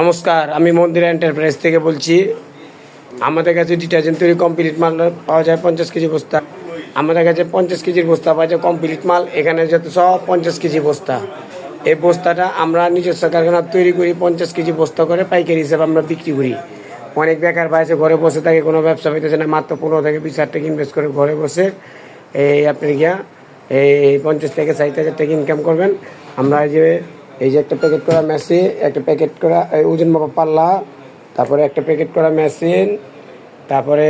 নমস্কার, আমি মন্দির এন্টারপ্রাইজ থেকে বলছি। আমাদের কাছে ডিটারজেন্ট তৈরি কমপ্লিট মাল পাওয়া যায় পঞ্চাশ কেজি বস্তা। আমাদের কাছে পঞ্চাশ কেজির বস্তা পাওয়া যায় কমপ্লিট মাল। এখানে যত সব পঞ্চাশ কেজি বস্তা। এই বস্তাটা আমরা নিজস্ব কারখানা তৈরি করি, পঞ্চাশ কেজি বস্তা করে পাইকারি হিসাবে আমরা বিক্রি করি। অনেক বেকার পাইছে ঘরে বসে থাকে, কোনো ব্যবসা হইতেছে না, মাত্র পনেরো থেকে বিশ হাজার টাকা ইনভেস্ট করে ঘরে বসে এই আপনি গিয়া এই পঞ্চাশ থেকে ষাট হাজার টাকা ইনকাম করবেন। আমরা যে এই যে একটা প্যাকেট করা মেশিন একটা প্যাকেট করা ওজন মাপা পাল্লা, তারপরে একটা প্যাকেট করা মেশিন তারপরে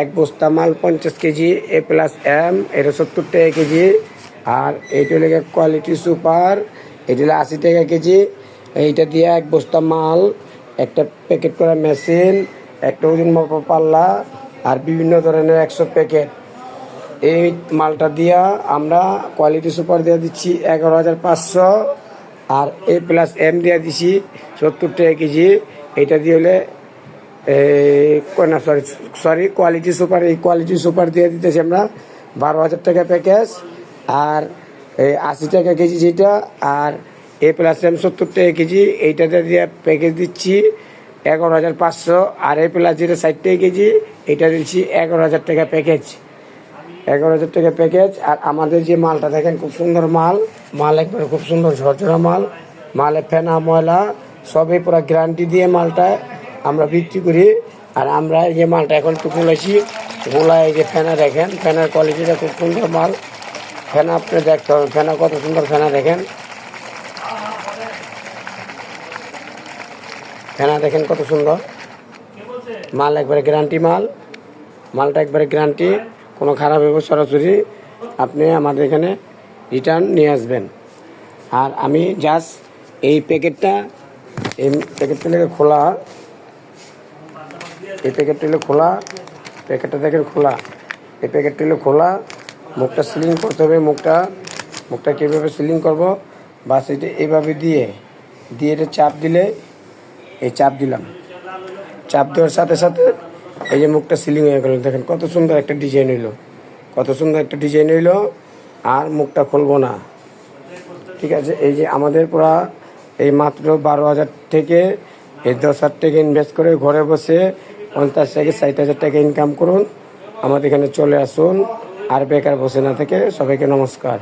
এক বস্তা মাল পঞ্চাশ কেজি এ প্লাস এম এটা সত্তর টাকা কেজি, আর এইটা হলো কোয়ালিটি সুপার এটা হলো আশি টাকা কেজি, এইটা দিয়ে এক বস্তা মাল, একটা প্যাকেট করা মেশিন একটা ওজন মাপা পাল্লা, আর বিভিন্ন ধরনের একশো প্যাকেট এই মালটা দিয়া আমরা কোয়ালিটি সুপার দিয়ে দিচ্ছি এগারো হাজার পাঁচশো। আর এ প্লাস এম দিয়ে দিছি সত্তর টাকা কেজি। এটা দিয়ে হলে না সরি সরি কোয়ালিটি সুপার এই কোয়ালিটি সুপার দিয়ে দিতেছি আমরা। বারো হাজার টাকা প্যাকেজ আর আশি টাকা কেজি যেটা, আর এ প্লাস এম সত্তর টাকা কেজি। এইটাতে দিয়ে প্যাকেজ দিচ্ছি এগারো হাজার পাঁচশো। আর এ প্লাস যেটা ষাট টাকা কেজি, এটা দিচ্ছি এগারো হাজার টাকা প্যাকেজ এগারো হাজার টাকা প্যাকেজ আর আমাদের যে মালটা দেখেন, খুব সুন্দর মাল। মাল একবারে খুব সুন্দর ঝরঝরা মাল। মালে ফেনা, ময়লা, সবই পুরো গ্যারান্টি দিয়ে মালটা আমরা বিক্রি করি। আর আমরা এই যে মালটা এখন একটু গুলাইছি গোলায় যে ফেনা দেখেন, ফেনার কোয়ালিটিটা খুব সুন্দর মাল। ফেনা আপনি দেখতে হবে ফেনা কত সুন্দর ফেনা দেখেন। ফেনা দেখেন কত সুন্দর। মাল একবারে গ্যারান্টি মাল। মালটা একবারে গ্যারান্টি কোনো খারাপ হবে সরাসরি আপনি আমাদের এখানে রিটার্ন নিয়ে আসবেন। আর আমি জাস্ট এই প্যাকেটটা এই প্যাকেটটা লেগে খোলা। এই প্যাকেটটা হলো খোলা প্যাকেটটা দেখেন খোলা। এই প্যাকেটটা হলো খোলা, মুখটা সিলিং করতে হবে, মুখটা মুখটা কীভাবে সিলিং করব? বাস এটা এইভাবে দিয়ে দিয়ে এটা চাপ দিলে, এই চাপ দিলাম। চাপ দেওয়ার সাথে সাথে এই যে মুখটা সিলিং হয়ে গেল, দেখেন কত সুন্দর একটা ডিজাইন হইল। কত সুন্দর একটা ডিজাইন হইল, আর মুখটা খুলবো না। ঠিক আছে, এই যে আমাদের পুরা এই মাত্র বারো হাজার থেকে এই দশ হাজার টাকা ইনভেস্ট করে ঘরে বসে পঞ্চাশ থেকে ষাট হাজার টাকা ইনকাম করুন। আমাদের এখানে চলে আসুন, আর বেকার বসে না থেকে সবাইকে নমস্কার।